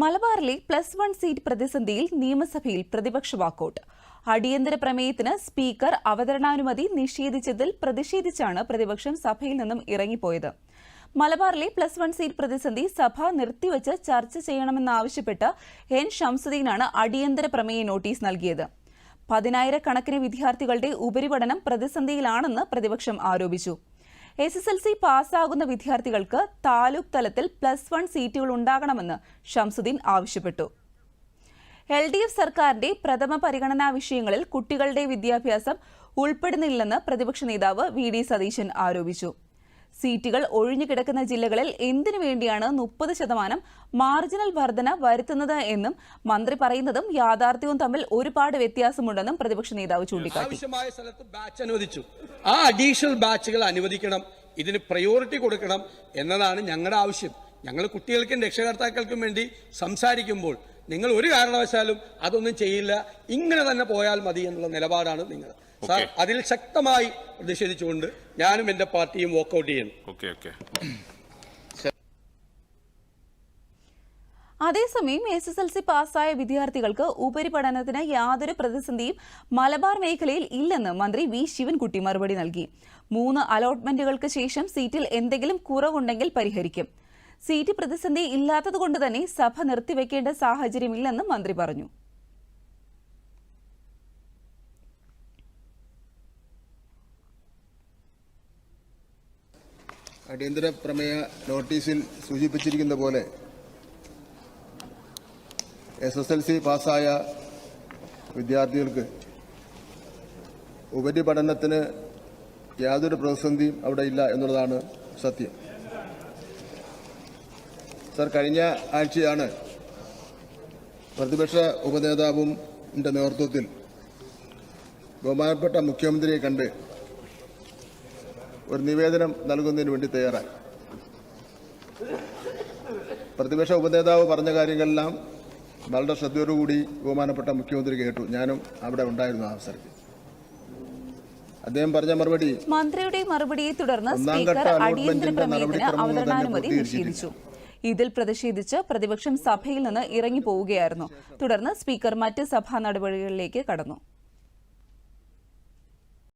മലബാറിലെ plus one seat പ്രതിസന്ധിയിൽ നിയമസഭയിൽ പ്രതിപക്ഷ വാക്കൌട്ട്. അടിയന്തര പ്രമേയത്തിന് സ്പീക്കർ അവതരണാനുമതി നിഷേധിച്ചതിൽ പ്രതിഷേധിച്ചാണ് പ്രതിപക്ഷം സഭയിൽ നിന്നും ഇറങ്ങിപ്പോയത്. മലബാറിലെ പ്ലസ് വൺ സീറ്റ് പ്രതിസന്ധി സഭ നിർത്തിവച്ച് ചർച്ച ചെയ്യണമെന്നാവശ്യപ്പെട്ട് എൻ ഷംസുദ്ദീനാണ് അടിയന്തര പ്രമേയ നോട്ടീസ് നൽകിയത്. പതിനായിരക്കണക്കിന് വിദ്യാർത്ഥികളുടെ ഉപരിപഠനം പ്രതിസന്ധിയിലാണെന്ന് പ്രതിപക്ഷം ആരോപിച്ചു. എസ് എസ് എൽ സി പാസ്സാകുന്ന വിദ്യാർത്ഥികൾക്ക് താലൂക്ക് തലത്തിൽ പ്ലസ് വൺ സീറ്റുകൾ ഉണ്ടാകണമെന്ന് ഷംസുദ്ദീൻ ആവശ്യപ്പെട്ടു. എൽ ഡി എഫ് സർക്കാരിന്റെ പ്രഥമ പരിഗണനാ വിഷയങ്ങളിൽ കുട്ടികളുടെ വിദ്യാഭ്യാസം ഉൾപ്പെടുന്നില്ലെന്ന് പ്രതിപക്ഷ നേതാവ് വി ഡി സതീശൻ ആരോപിച്ചു. സീറ്റുകൾ ഒഴിഞ്ഞു കിടക്കുന്ന ജില്ലകളിൽ എന്തിനു വേണ്ടിയാണ് മുപ്പത് ശതമാനം മാർജിനൽ വർധന വരുത്തുന്നത് എന്നും മന്ത്രി പറയുന്നതും യാഥാർത്ഥ്യവും തമ്മിൽ ഒരുപാട് വ്യത്യാസമുണ്ടെന്നും പ്രതിപക്ഷ നേതാവ് ചൂണ്ടിക്കാട്ടി. ആവശ്യമായ സ്ഥലത്ത് അനുവദിച്ചു. ആ അനുവദിക്കണം. ഇതിന് പ്രയോറിറ്റി കൊടുക്കണം എന്നതാണ് ഞങ്ങളുടെ ആവശ്യം. ഞങ്ങൾ കുട്ടികൾക്കും രക്ഷകർത്താക്കൾക്കും വേണ്ടി സംസാരിക്കുമ്പോൾ നിങ്ങൾ ഒരു കാരണവശാലും അതൊന്നും ചെയ്യില്ല. ഇങ്ങനെ തന്നെ പോയാൽ മതി എന്നുള്ള നിലപാടാണ് നിങ്ങൾ. സാർ അതിൽ ശക്തമായി പ്രതിഷേധിച്ചുകൊണ്ട് ഞാനും എന്റെ പാർട്ടിയും വോക്കൗട്ട് ചെയ്യുന്നു. Okay okay. അതേസമയം എസ് എസ് എൽ സി പാസ്സായ വിദ്യാർത്ഥികൾക്ക് ഉപരിപഠനത്തിന് യാതൊരു പ്രതിസന്ധിയും മലബാർ മേഖലയിൽ ഇല്ലെന്ന് മന്ത്രി വി ശിവൻകുട്ടി മറുപടി നൽകി. മൂന്ന് അലോട്ട്മെന്റുകൾക്ക് ശേഷം സീറ്റിൽ എന്തെങ്കിലും കുറവുണ്ടെങ്കിൽ പരിഹരിക്കും. സീറ്റ് പ്രതിസന്ധി ഇല്ലാത്തതുകൊണ്ട് തന്നെ സഭ നിർത്തിവെക്കേണ്ട സാഹചര്യമില്ലെന്നും മന്ത്രി പറഞ്ഞു. അടിയന്തര പ്രമേയ നോട്ടീസിൽ സൂചിപ്പിച്ചിരിക്കുന്ന പോലെ എസ് എസ് എൽ സി പാസ്സായ വിദ്യാർത്ഥികൾക്ക് ഉപരിപഠനത്തിന് യാതൊരു പ്രതിസന്ധിയും അവിടെ ഇല്ല എന്നുള്ളതാണ് സത്യം. സർ കഴിഞ്ഞ ആഴ്ചയാണ് പ്രതിപക്ഷ ഉപനേതാവും നേതൃത്വത്തിൽ ബഹുമാനപ്പെട്ട മുഖ്യമന്ത്രിയെ കണ്ട് ഒരു നിവേദനം നൽകുന്നതിന് വേണ്ടി തയ്യാറായി. പ്രതിപക്ഷ ഉപനേതാവ് പറഞ്ഞ കാര്യങ്ങളെല്ലാം വളരെ ശ്രദ്ധയോടുകൂടി ബഹുമാനപ്പെട്ട മുഖ്യമന്ത്രി കേട്ടു. ഞാനും അവിടെ ഉണ്ടായിരുന്നു ആ അവസരത്തിൽ. അദ്ദേഹം പറഞ്ഞ മറുപടി മന്ത്രിയുടെ മറുപടിയെ തുടർന്ന് സ്പീക്കർ അടിയന്തര പ്രമേയത്തിന് അവതരണാനുമതി നിഷേധിച്ചു. ഇതിൽ പ്രതിഷേധിച്ച് പ്രതിപക്ഷം സഭയിൽ നിന്ന് ഇറങ്ങിപ്പോവുകയായിരുന്നു. തുടർന്ന് സ്പീക്കർ മറ്റ് സഭാ നടപടികളിലേക്ക് കടന്നു.